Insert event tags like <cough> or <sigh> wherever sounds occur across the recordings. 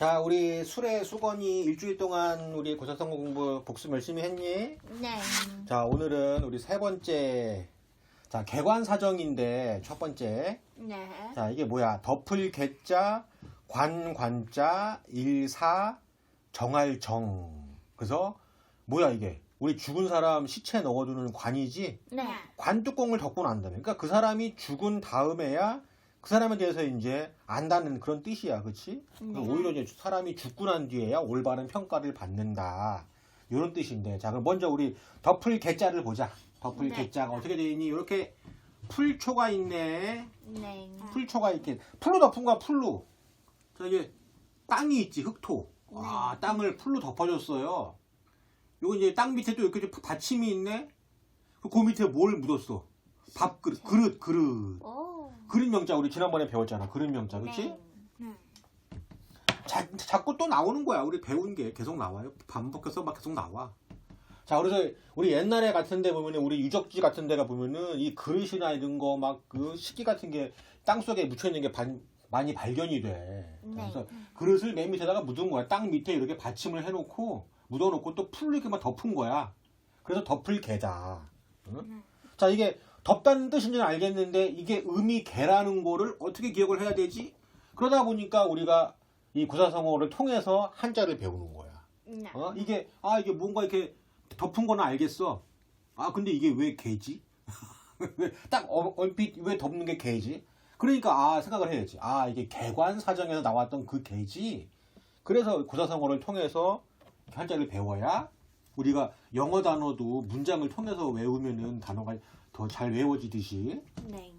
자, 우리 술의 수건이 일주일 동안 우리 고사성어 공부 복습 열심히 했니? 네. 자, 오늘은 우리 세 번째. 자, 개관 사정인데 첫 번째. 네. 자, 이게 뭐야? 덮을 개자, 관 관자, 일사, 정할 정. 그래서 뭐야 이게? 우리 죽은 사람 시체 넣어두는 관이지? 네. 관 뚜껑을 덮고 난 다음에. 그러니까 그 사람이 죽은 다음에야 그 사람에 대해서 이제 안다는 그런 뜻이야. 그치? 네. 오히려 이제 사람이 죽고 난 뒤에야 올바른 평가를 받는다. 이런 뜻인데. 자, 그럼 먼저 우리 덮을 개자를 보자. 덮을 네. 개자가 어떻게 되어 있니? 이렇게 풀초가 있네. 네. 풀초가 이렇게 풀로 덮은 거야, 풀로. 자, 이게 땅이 있지, 흑토. 와, 네. 땅을 풀로 덮어줬어요. 요거 이제 땅 밑에 또 이렇게 받침이 있네? 그 밑에 뭘 묻었어? 밥그릇, 그릇, 그릇. 오. 그릇 명자 우리 지난번에 배웠잖아. 그릇 명자, 그치? 네. 자, 자꾸 또 나오는 거야. 우리 배운 게 계속 나와요. 반복해서 막 계속 나와. 자, 그래서 우리 옛날에 같은 데 보면은 우리 유적지 같은 데가 보면은 이 그릇이나 이런 거 막 그 식기 같은 게 땅 속에 묻혀 있는 게 반- 많이 발견이 돼. 네. 그래서 그릇을 맨 밑에다가 묻은 거야. 땅 밑에 이렇게 받침을 해 놓고 묻어 놓고 또 풀로 이렇게 막 덮은 거야. 그래서 덮을 개다. 응? 자, 이게 덮다는 뜻인지는 알겠는데 이게 의미 개라는 거를 어떻게 기억을 해야 되지? 그러다 보니까 우리가 이 구사성어를 통해서 한자를 배우는 거야. 네. 어? 이게 아 이게 뭔가 이렇게 덮은 거는 알겠어. 아 근데 이게 왜 개지? 왜 <laughs> 딱 어- 얼핏 왜 덮는 게 개지? 그러니까 아 생각을 해야지. 아 이게 개관 사정에서 나왔던 그 개지. 그래서 구사성어를 통해서 한자를 배워야 우리가 영어 단어도 문장을 통해서 외우면은 단어가 더 잘 외워지듯이 네.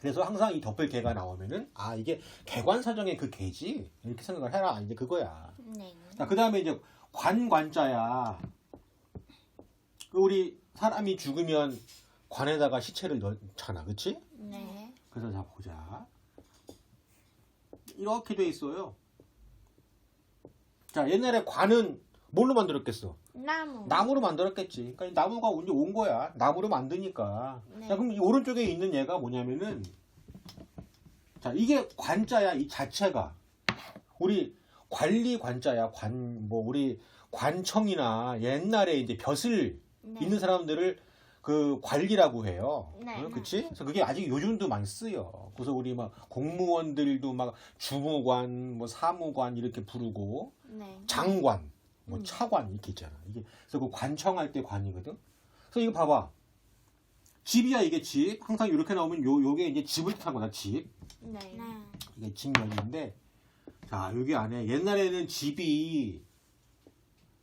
그래서 항상 이 덮을 개가 나오면은 아 이게 개관 사정의 그 개지 이렇게 생각을 해라 이제 그거야. 네. 자, 그 다음에 이제 관관자야. 그 우리 사람이 죽으면 관에다가 시체를 넣잖아. 그치? 네. 그래서 자, 보자. 이렇게 돼 있어요. 자, 옛날에 관은 뭘로 만들었겠어? 나무. 나무로 만들었겠지. 그러니까 이 나무가 이제 온 거야. 나무로 만드니까. 네. 자, 그럼 이 오른쪽에 있는 얘가 뭐냐면은, 자, 이게 관자야, 이 자체가. 우리 관리 관자야, 관, 뭐, 우리 관청이나 옛날에 이제 벼슬 네. 있는 사람들을 그 관리라고 해요. 네. 어, 그치? 그래서 그게 아직 요즘도 많이 쓰여. 그래서 우리 막 공무원들도 막 주무관, 뭐 사무관 이렇게 부르고, 네. 장관, 뭐 음. 차관 이렇게 있잖아. 이게 그래서 그 관청할 때 관이거든. 그래서 이거 봐봐. 집이야 이게 집. 항상 이렇게 나오면 요 요게 이제 집을 뜻한 거다 집. 네. 이게 집면인데 자 여기 안에 옛날에는 집이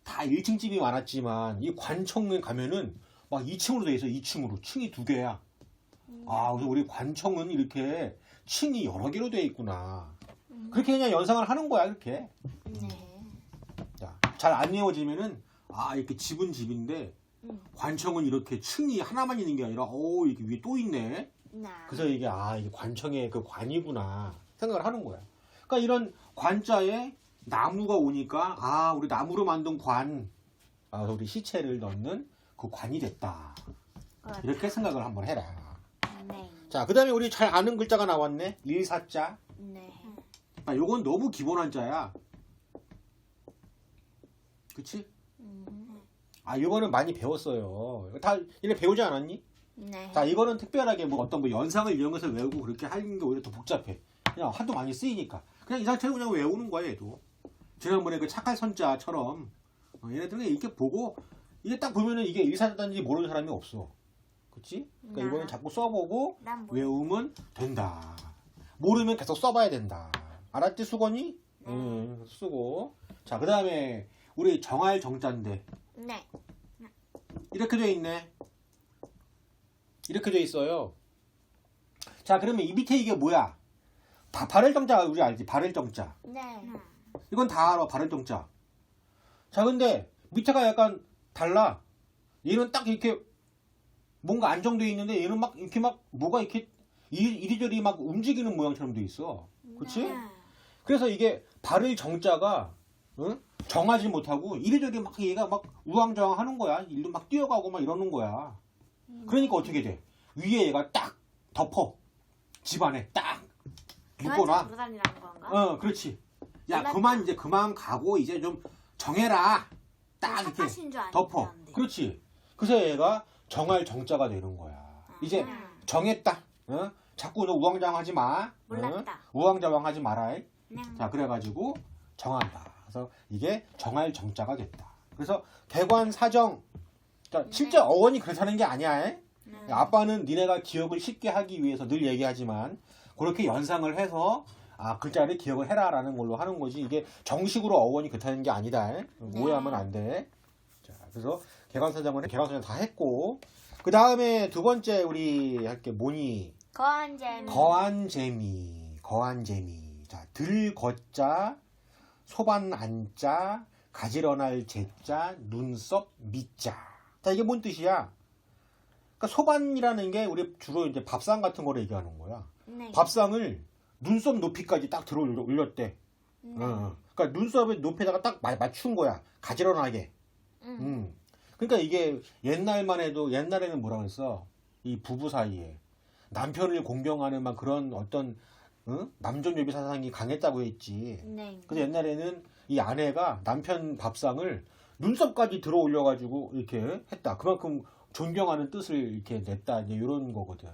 다 1층 집이 많았지만 이 관청에 가면은 막 2층으로 돼 있어. 2층으로 층이 두 개야. 아 그래서 우리 관청은 이렇게 층이 여러 개로 돼 있구나. 음. 그렇게 그냥 연상을 하는 거야 이렇게. 네. 잘 안 외워지면은 아 이렇게 집은 집인데 음. 관청은 이렇게 층이 하나만 있는 게 아니라 오 이게 위에 또 있네. 나. 그래서 이게 아 이게 관청의 그 관이구나 생각을 하는 거야. 그러니까 이런 관자에 나무가 오니까 아 우리 나무로 만든 관, 아 우리 시체를 넣는 그 관이 됐다. 이렇게 생각을 한번 해라. 네. 자 그다음에 우리 잘 아는 글자가 나왔네. 일사자. 네. 아 요건 너무 기본 한 자야. 그치? 음. 아, 이거는 많이 배웠어요. 다 이래 배우지 않았니? 네. 자, 이거는 특별하게 뭐 어떤 뭐 연상을 이용해서 외우고 그렇게 하는 게 오히려 더 복잡해. 그냥 하도 많이 쓰이니까. 그냥 이 상태로 그냥 외우는 거야, 얘도. 지난번에 그 착할 선자처럼 어, 얘네들은 이렇게 보고 이게 딱 보면은 이게 일사단지 모르는 사람이 없어. 그치? 그러니까 나. 이거는 자꾸 써보고. 외우면 된다. 모르면 계속 써봐야 된다. 알았지, 수건이? 네. 응, 쓰고. 자, 그 다음에 우리 정할 정자인데. 네. 이렇게 돼 있네. 이렇게 돼 있어요. 자, 그러면 이 밑에 이게 뭐야? 다 발을 정자 우리 알지? 발을 정자. 네. 이건 다 알아. 발을 정자. 자, 근데 밑에가 약간 달라. 얘는 딱 이렇게 뭔가 안정돼 있는데 얘는 막 이렇게 막 뭐가 이렇게 이- 이리저리 막 움직이는 모양처럼 돼 있어. 그치? 네. 그래서 이게 발을 정자가 응? 정하지 못하고 이리저리 막 얘가 막 우왕좌왕 하는 거야. 일로 막 뛰어가고 막 이러는 거야. 그러니까 어떻게 돼? 위에 얘가 딱 덮어. 집안에 딱 묶어놔. 부산이라는 건가? 어, 그렇지. 야 몰랐다. 그만 이제 그만 가고 이제 좀 정해라. 딱 이렇게 착하신 줄 덮어. 그렇지. 그래서 얘가 정할 정자가 되는 거야. 이제 음. 정했다. 어? 자꾸 너 우왕좌왕하지 마. 어? 몰랐다. 우왕좌왕하지 마라. 네. 자 그래가지고 정한다. 그래서 이게 정할 정자가 됐다. 그래서 개관 사정. 자 실제 네. 어원이 그렇다는 게 아니야. 에? 네. 아빠는 니네가 기억을 쉽게 하기 위해서 늘 얘기하지만 그렇게 연상을 해서 아 글자를 기억을 해라라는 걸로 하는 거지 이게 정식으로 어원이 그렇다는 게 아니다. 에? 오해하면 안 돼. 자 그래서 개관사정은 개관사정 다 했고 그 다음에 두 번째 우리 할게 뭐니 거한 재미. 거한 재미 거한 재미 자 들거자 소반 안자 가지런할 제자 눈썹 미자 자 이게 뭔 뜻이야? 그러니까 소반이라는 게 우리 주로 이제 밥상 같은 거를 얘기하는 거야. 네. 밥상을 눈썹 높이까지 딱 들어 올려- 올렸대. 네. 어, 어. 그러니까 눈썹의 높이에다가 딱 마- 맞춘 거야. 가지런하게. 음. 음. 그러니까 이게 옛날만 해도 옛날에는 뭐라 그랬어? 이 부부 사이에 남편을 공경하는 막 그런 어떤 어? 남존여비 사상이 강했다고 했지. 네. 그래서 옛날에는 이 아내가 남편 밥상을 눈썹까지 들어 올려가지고 이렇게 했다. 그만큼 존경하는 뜻을 이렇게 냈다. 이제 이런 거거든.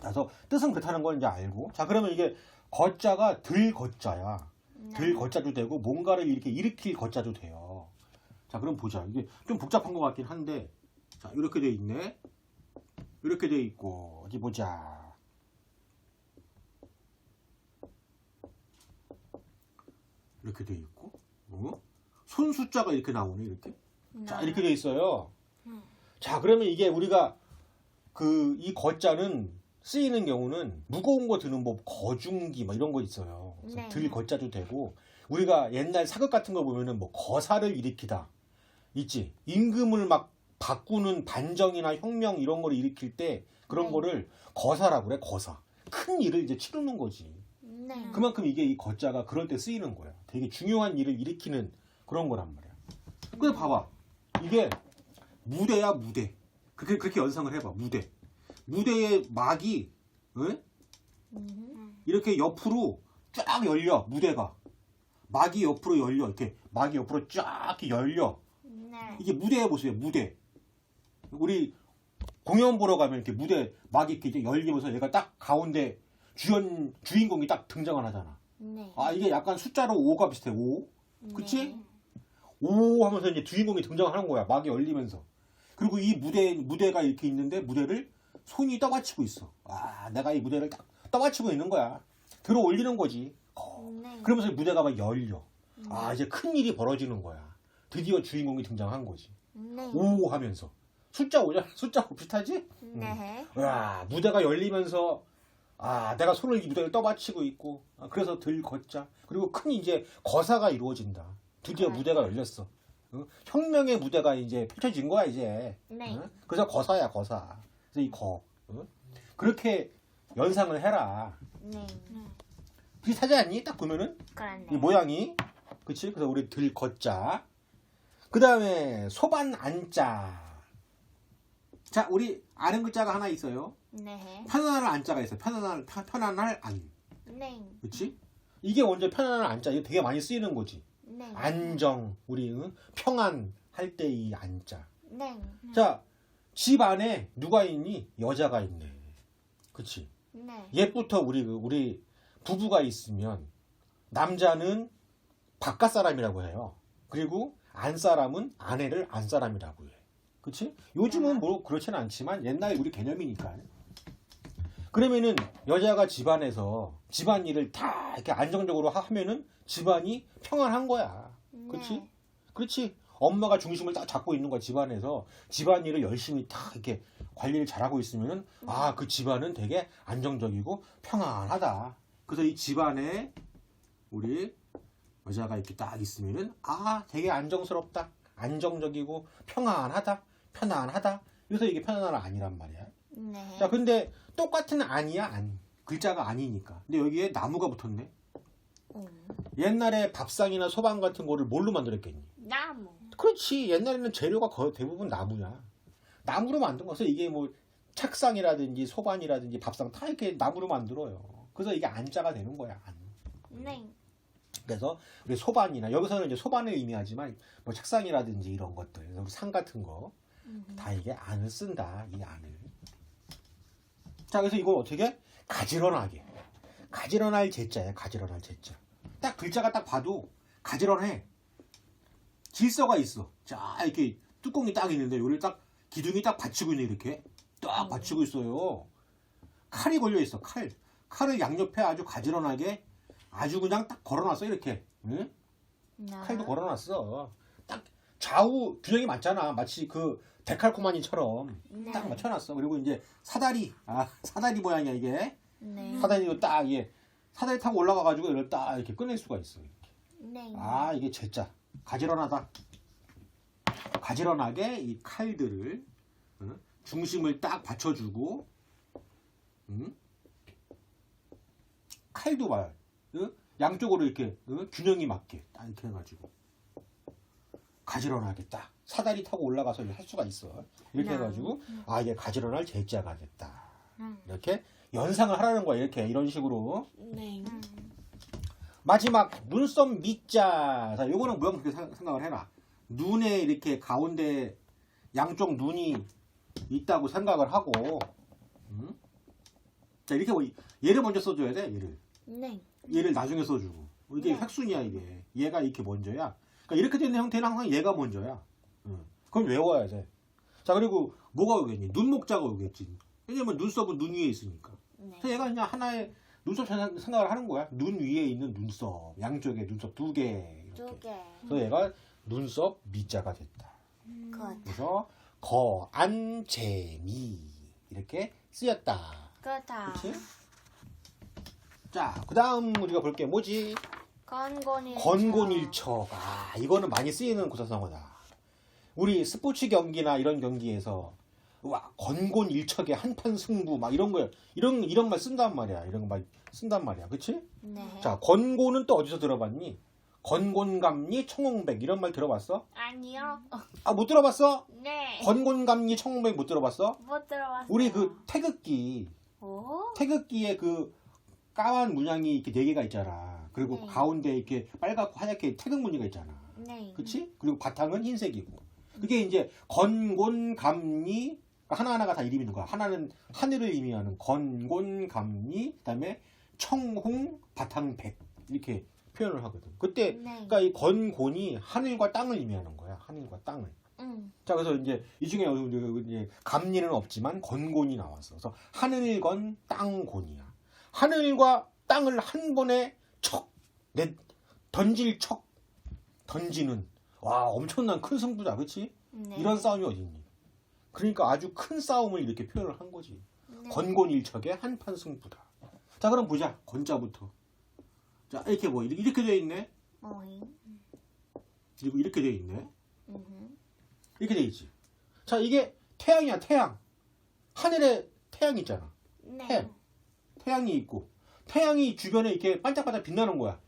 그래서 뜻은 그렇다는 걸 이제 알고. 자, 그러면 이게 거자가 들 거자야. 네. 들 거자도 되고 뭔가를 이렇게 일으킬 거자도 돼요. 자, 그럼 보자. 이게 좀 복잡한 것 같긴 한데, 자, 이렇게 돼 있네. 이렇게 돼 있고 어디 보자. 이렇게 돼 있고, 어? 손 숫자가 이렇게 나오네 이렇게. 자, 이렇게 돼 있어요. 음. 자, 그러면 이게 우리가 그 이 거자는 쓰이는 경우는 무거운 거 드는 뭐 거중기 막 이런 거 있어요. 네. 들 거자도 되고 우리가 옛날 사극 같은 거 보면은 뭐 거사를 일으키다 있지. 임금을 막 바꾸는 반정이나 혁명 이런 거를 일으킬 때 그런 네. 거를 거사라고 그래. 거사. 큰 일을 이제 치르는 거지. 네. 그만큼 이게 이 거자가 그럴 때 쓰이는 거야. 되게 중요한 일을 일으키는 그런 거란 말이야. 근데 봐봐. 이게 무대야, 무대. 그렇게, 그렇게 연상을 해봐, 무대. 무대의 막이, 응? 음. 이렇게 옆으로 쫙 열려, 무대가. 막이 옆으로 열려, 이렇게. 막이 옆으로 쫙 열려. 네. 이게 무대의 모습이야, 무대. 우리 공연 보러 가면 이렇게 무대 막이 이렇게 열리면서 얘가 딱 가운데 주연, 주인공이 딱 등장을 하잖아. 네. 아 이게 약간 숫자로 5가 비슷해 5 그치? 네. 5 하면서 이제 주인공이 등장하는 거야 막이 열리면서 그리고 이 무대 무대가 이렇게 있는데 무대를 손이 떠받치고 있어 아 내가 이 무대를 딱 떠받치고 있는 거야 들어 올리는 거지 어. 네. 그러면서 무대가 막 열려 아 이제 큰 일이 벌어지는 거야 드디어 주인공이 등장한 거지 네. 5 하면서 숫자 5잖아 숫자 5 비슷하지? 네. 와 무대가 열리면서 아 내가 손을 이 무대를 떠받치고 있고 아, 그래서 들 걷자 그리고 큰 이제 거사가 이루어진다 드디어 네. 무대가 열렸어 어? 혁명의 무대가 이제 펼쳐진 거야 이제 네. 어? 그래서 거사야 거사 그래서 이 거 어? 그렇게 연상을 해라 네. 비슷하지 않니 딱 보면은 그렇네. 이 모양이 그치 그래서 우리 들 걷자 그 다음에 소반 안자 자 우리 아는 글자가 하나 있어요 네. 편안할 안자가 있어요. 편안할 편- 편안할 안. 네. 그렇지? 이게 먼저 편안할 안자. 이거 되게 많이 쓰이는 거지. 네. 안정. 우리 응? 평안 할 때 이 안자. 네. 자, 집 안에 누가 있니? 여자가 있네. 그렇지? 네. 옛부터 우리 그- 우리 부부가 있으면 남자는 바깥 사람이라고 해요. 그리고 안 사람은 아내를 안 사람이라고 해. 그치? 요즘은 뭐 그렇지는 않지만 옛날 우리 개념이니까. 그러면은 여자가 집안에서 집안일을 다 이렇게 안정적으로 하- 하면은 집안이 평안한 거야. 그치? 네. 그렇지. 엄마가 중심을 딱 잡고 있는 거야, 집안에서. 집안일을 열심히 딱 이렇게 관리를 잘하고 있으면은, 아, 그 집안은 되게 안정적이고 평안하다. 그래서 이 집안에 우리 여자가 이렇게 딱 있으면은, 아, 되게 안정스럽다. 안정적이고 평안하다. 편안하다. 그래서 이게 편안한 아니란 말이야. 네. 자, 근데 똑같은 아니야, 안. 글자가 아니니까. 근데 여기에 나무가 붙었네. 오. 옛날에 밥상이나 소방 같은 거를 뭘로 만들었겠니? 나무. 그렇지. 옛날에는 재료가 거의 대부분 나무야. 나무로 만든 거서 이게 뭐 책상이라든지 소반이라든지 밥상 다 이렇게 나무로 만들어요. 그래서 이게 안자가 되는 거야. 안. 네. 그래서 우리 소반이나 여기서는 이제 소반을 의미하지만 뭐 책상이라든지 이런 것들, 상 같은 거 다 이게 안을 쓴다. 이 안을. 자, 그래서 이걸 어떻게 가지런하게 가지런할 제자야. 가지런할 제자. 딱 글자가 딱 봐도 가지런해. 질서가 있어. 자, 이렇게 뚜껑이 딱 있는데 여기를 딱 기둥이 딱 받치고 있네 이렇게 딱 받치고 있어요. 칼이 걸려 있어. 칼. 칼을 양옆에 아주 가지런하게 아주 그냥 딱 걸어놨어 이렇게. 응? 네. 칼도 걸어놨어. 딱 좌우 균형이 맞잖아. 마치 그 데칼코마니처럼 네. 딱 맞춰놨어. 그리고 이제 사다리, 아 사다리 모양이야 이게. 네. 사다리도 딱 이게 사다리 타고 올라가가지고 이걸 딱 이렇게 꺼낼 수가 있어. 네. 아 이게 제자 가지런하다. 가지런하게 이 칼들을 어? 중심을 딱 받쳐주고, 음? 칼도 봐요. 어? 양쪽으로 이렇게 어? 균형이 맞게 딱 이렇게 해가지고 가지런하게 딱 사다리 타고 올라가서 할 수가 있어. 이렇게 네. 해가지고 아 이게 가지런할 제자가 됐다. 음. 이렇게 연상을 하라는 거야. 이렇게 이런 식으로. 네. 음. 마지막 눈썹 밑자. 자, 요거는 뭐야 그렇게 생- 생각을 해라. 눈에 이렇게 가운데 양쪽 눈이 있다고 생각을 하고, 음? 자 이렇게 뭐 얘를 먼저 써줘야 돼. 얘를 네. 얘를 나중에 써주고 이게 네. 획순이야 이게. 얘가 이렇게 먼저야. 그러니까 이렇게 되는 형태는 항상 얘가 먼저야. 응. 그럼 외워야 돼. 자 그리고 뭐가 오겠니? 눈목자가 오겠지. 왜냐면 눈썹은 눈 위에 있으니까. 네. 그래서 얘가 그냥 하나의 눈썹 생각- 생각을 하는 거야. 눈 위에 있는 눈썹, 양쪽에 눈썹 두 개. 두 이렇게. 개. 그래서 얘가 눈썹 미자가 됐다. 굿. 그래서 거 안 재 미 이렇게 쓰였다. 그렇다. 그렇지? 자, 그 다음 우리가 볼 게 뭐지? 건곤일. 건곤일척. 아, 이거는 많이 쓰이는 고사성어다. 우리 스포츠 경기나 이런 경기에서 와 건곤일척의 한판 승부 막 이런 거 이런 이런 말 쓴단 말이야. 이런 거막 쓴단 말이야. 그렇지? 네. 자, 건고는 또 어디서 들어봤니? 건곤감리 청홍백 이런 말 들어봤어? 아니요. <laughs> 아, 못 들어봤어? 네. 건곤감리 청홍백 못 들어봤어? 못 들어봤어요. 우리 그 태극기 오. 태극기에 그 까만 문양이 이렇게 네 개가 있잖아. 그리고 네. 가운데 이렇게 빨갛고 하얗게 태극 무늬가 있잖아. 네. 그치? 그리고 바탕은 흰색이고. 그게 이제 건곤감리 하나하나가 다 이름이 있는 거야. 하나는 하늘을 의미하는 건곤감리, 그다음에 청홍, 바탕백 이렇게 표현을 하거든. 그때 네. 그러니까 이 건곤이 하늘과 땅을 의미하는 거야. 하늘과 땅을. 응. 자 그래서 이제 이 중에 이제 감리는 없지만 건곤이 나왔어. 그래서 하늘건 땅곤이야. 하늘과 땅을 한 번에 척 내, 던질 척 던지는 와 엄청난 큰 승부다, 그렇지? 네. 이런 싸움이 어딨니? 그러니까 아주 큰 싸움을 이렇게 표현을 한 거지. 네. 건곤일척의 한판 승부다. 자 그럼 보자. 건자부터. 자 이렇게 뭐 이렇게, 이렇게 돼 있네. 모임. 그리고 이렇게 돼 있네. 음. 이렇게 돼 있지. 자, 이게 태양이야, 태양. 하늘에 태양 있잖아. 네. 해. 태양이 있고. 태양이 주변에 이렇게 반짝반짝 빛나는 거야.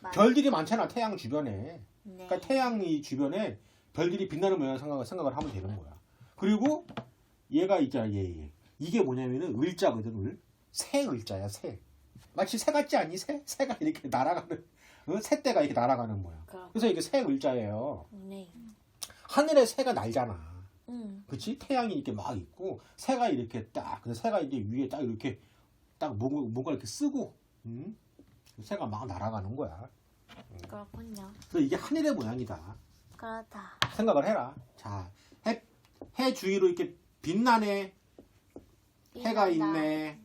맞- 별들이 많잖아, 태양 주변에. 네. 그러니까 태양이 주변에 별들이 빛나는 모양 생각을, 생각을 하면 되는 거야. 그리고 얘가 있잖아, 얘, 얘. 이게 뭐냐면은 을자거든, 을. 새 을자야, 새. 마치 새 같지 않니? 새? 새가 이렇게 날아가는, 어? 새떼가 이렇게 날아가는 모양. 그럼. 그래서 이게 새 을자예요. 네. 하늘에 새가 날잖아. 음. 그치? 태양이 이렇게 막 있고, 새가 이렇게 딱, 근데 새가 이제 위에 딱 이렇게, 딱 뭔가, 이렇게 쓰고, 음? 새가 막 날아가는 거야. 그렇군요. 그래서 이게 하늘의 모양이다. 그렇다. 생각을 해라. 자, 해, 해 주위로 이렇게 빛나네. 해가. 있네.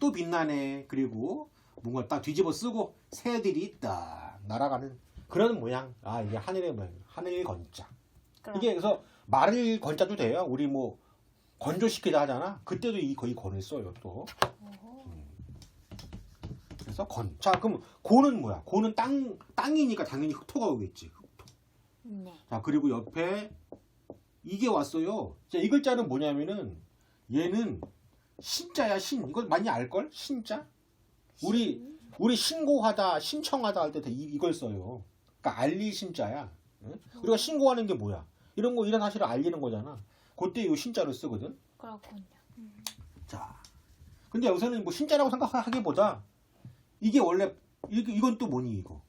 또 빛나네. 그리고 뭔가 딱 뒤집어 쓰고, 새들이 딱 날아가는 그런 모양. 아, 이게 하늘의 모양. 하늘 건자. 그럼. 이게 그래서 말을 건자도 돼요. 우리 뭐 건조시키다 하잖아. 그때도 이 거의 건을 써요 또. 오. 그 래서 건. 자 그럼 고는 뭐야? 고는 땅 땅이니까 당연히 흑토가 오겠지. 네. 자 그리고 옆에 이게 왔어요. 자, 이 글자는 뭐냐면은 얘는 신자야 신. 이건 많이 알 걸? 신자. 우리 우리 신고하다 신청하다 할때 이걸 써요. 그러니까 알리 신자야. 응? 우리가 신고하는 게 뭐야? 이런 거 이런 사실을 알리는 거잖아. 그때 이 신자를 쓰거든. 그렇군요. 자, 근데 여기서는 뭐 신자라고 생각하기보다 이게 원래 이- 이건 또 뭐니 이거?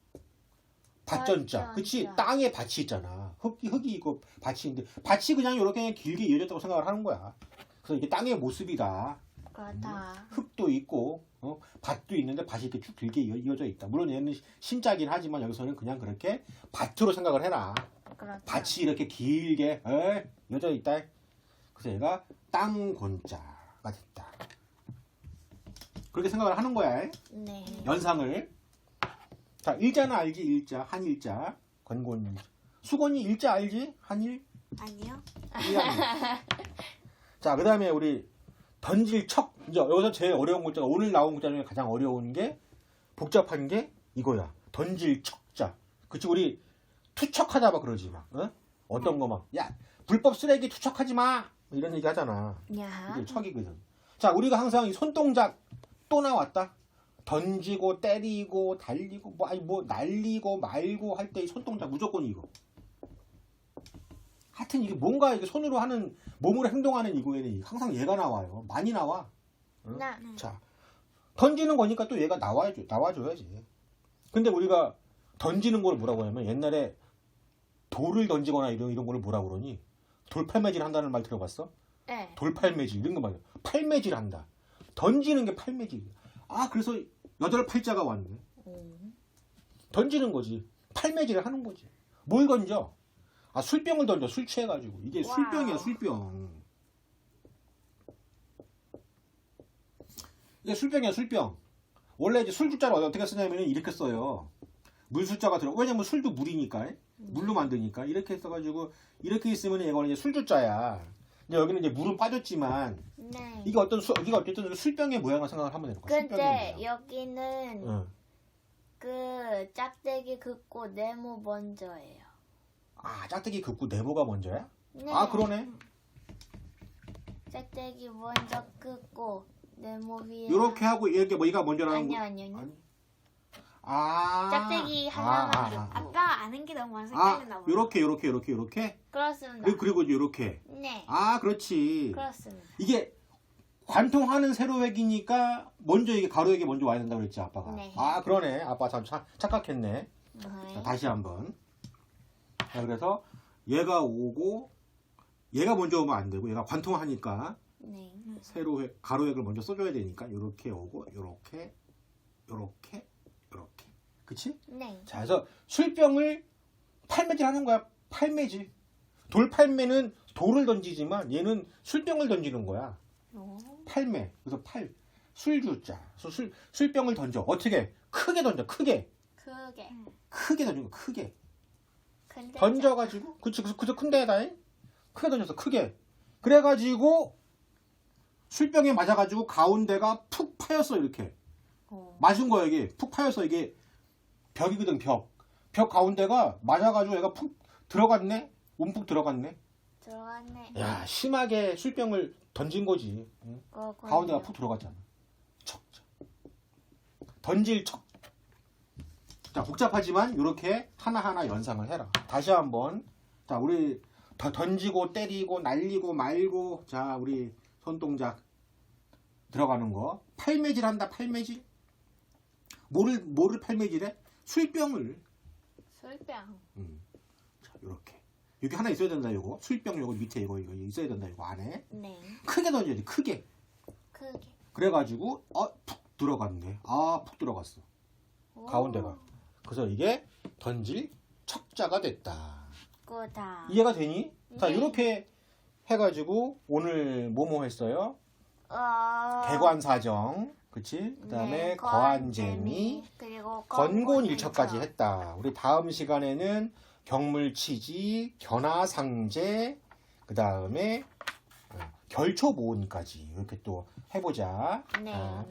밭전자. 밭전자. 그치? 땅에 밭이 있잖아. 흙이, 흙이 있고 밭이 있는데, 밭이 그냥 이렇게 길게 이어졌다고 생각을 하는 거야. 그래서 이게 땅의 모습이다. 그렇다. 흙도 있고, 어, 밭도 있는데 밭이 이렇게 쭉 길게 이어- 이어 져 있다. 물론 얘는 신자긴 하지만 여기서는 그냥 그렇게 밭으로 생각을 해라. 그렇다. 밭이 이렇게 길게, 에, 이어져 있다. 그래서 얘가 땅곤자가 됐다. 그렇게 생각을 하는 거야. 네. 연상을. 자, 일자는 알지? 일자, 한일자, 권곤. 수건이 일자 알지? 한일, 아니요. 일양. <laughs> 자, 그 다음에 우리 던질 척. 이제 여기서 제일 어려운 글자가 오늘 나온 글자 중에 가장 어려운 게 복잡한 게 이거야. 던질 척자. 그치, 우리 투척하다 봐 그러지 마. 어? 어떤 거 막, 야, 불법 쓰레기 투척하지 마! 뭐 이런 얘기 하잖아. 야. 이게 척이거든. 자, 우리가 항상 이 손동작 또 나왔다. 던지고 때리고 달리고 뭐 아니 뭐 날리고 말고 할 때 이 손동작 무조건 이거. 하여튼 이게 뭔가 이게 손으로 하는 몸으로 행동하는 이거에는 항상 얘가 나와요. 많이 나와. 응? 나. 자, 던지는 거니까 또 얘가 나와줘, 나와줘야지. 근데 우리가 던지는 걸 뭐라고 하냐면 옛날에 돌을 던지거나 이런, 이런 거를 뭐라고 그러니? 돌팔매질 한다는 말 들어봤어? 네. 돌팔매질 이런 거 말이야. 팔매질 한다. 던지는 게 팔매질. 아 그래서 여덟 팔자가 왔네. 음. 던지는 거지. 팔매질을 하는 거지. 뭘 던져? 아 술병을 던져. 술 취해가지고 이게 와우. 술병이야 술병. 이게 술병이야 술병. 원래 이제 술 주자를 어떻게 쓰냐면 이렇게 써요. 물 숫자가 들어. 왜냐면 술도 물이니까. 물로 만드니까 이렇게 써가지고 이렇게 있으면 이거는 이제 술 주자야. 근데 여기는 이제 물은 빠졌지만 네. 이게 어떤 수, 이게 어쨌든 술병의 모양을 생각을 거야. 술병의 근데 모양. 여기는 응. 그 짝대기 긋고 네모 먼저예요. 아 짝대기 긋고 네모가 먼저야? 네. 아 그러네. 짝대기 먼저 긋고 네모 위에. 이렇게 하고 이렇게 뭐 이가 먼저라는 아니요 거. 아니요. 아니요. 아. 짝대기 아, 하나만 아, 긋고. 아, 아까 아는 게 너무 많아서 아, 헷갈렸나 봐요. 요렇게 요렇게 요렇게 요렇게. 그렇습니다. 그리고 그리고 요렇게. 네. 아 그렇지. 그렇습니다. 이게 관통하는 세로획이니까 먼저 이게 가로획이 먼저 와야 된다고 그랬지 아빠가. 네. 아 그러네. 아빠 참 착- 착각했네. 자, 네. 다시 한번. 자, 그래서 얘가 오고 얘가 먼저 오면 안 되고 얘가 관통하니까 네. 세로획, 가로획을 먼저 써줘야 되니까 이렇게 오고 이렇게 이렇게 이렇게. 그치? 네. 자, 그래서 술병을 팔매질 하는 거야. 팔매질. 돌팔매는 돌을 던지지만 얘는 술병을 던지는 거야. 오. 팔매. 그래서 팔. 술주자. 그래서 술, 술병을 던져. 어떻게? 크게 던져. 크게. 크게. 크게 던지고 크게. 근데 던져가지고. 그치. 그래서, 그래서 큰 데에다 크게 던져서 크게. 그래가지고 술병에 맞아가지고 가운데가 푹 파였어. 이렇게. 오. 맞은 거야 이게 푹 파여서 이게 벽이거든 벽. 벽 가운데가 맞아가지고 얘가 푹 들어갔네. 움푹 들어갔네. 들어갔네. 야 심하게 술병을 던진 거지. 응? 가운데가 푹 들어갔잖아. 척. 척. 던질 척. 자 복잡하지만 이렇게 하나하나 연상을 해라. 다시 한번. 자 우리 더 던지고 때리고 날리고 말고 자 우리 손동작 들어가는 거. 팔매질 한다 팔매질. 뭐를 뭐를 팔매질해? 술병을. 술병. 음. 자 이렇게. 여기 하나 있어야 된다 이거. 술병 요거 밑에 이거 이거 있어야 된다 이거 안에. 네. 크게 던져야 돼 크게. 크게. 그래 가지고 어 푹 들어갔네. 아 푹 들어갔어. 오. 가운데가. 그래서 이게 던질 척자가 됐다. 꾸다. 이해가 되니? 자 네. 이렇게 해 가지고 오늘 뭐뭐 했어요? 어. 개관사정, 그치? 그 다음에 네, 거한재미, 그리고 건곤일척까지 했다. 우리 다음 시간에는 경물치지, 견화상제, 그 다음에 결초모음까지 이렇게 또 해보자. 네. 아,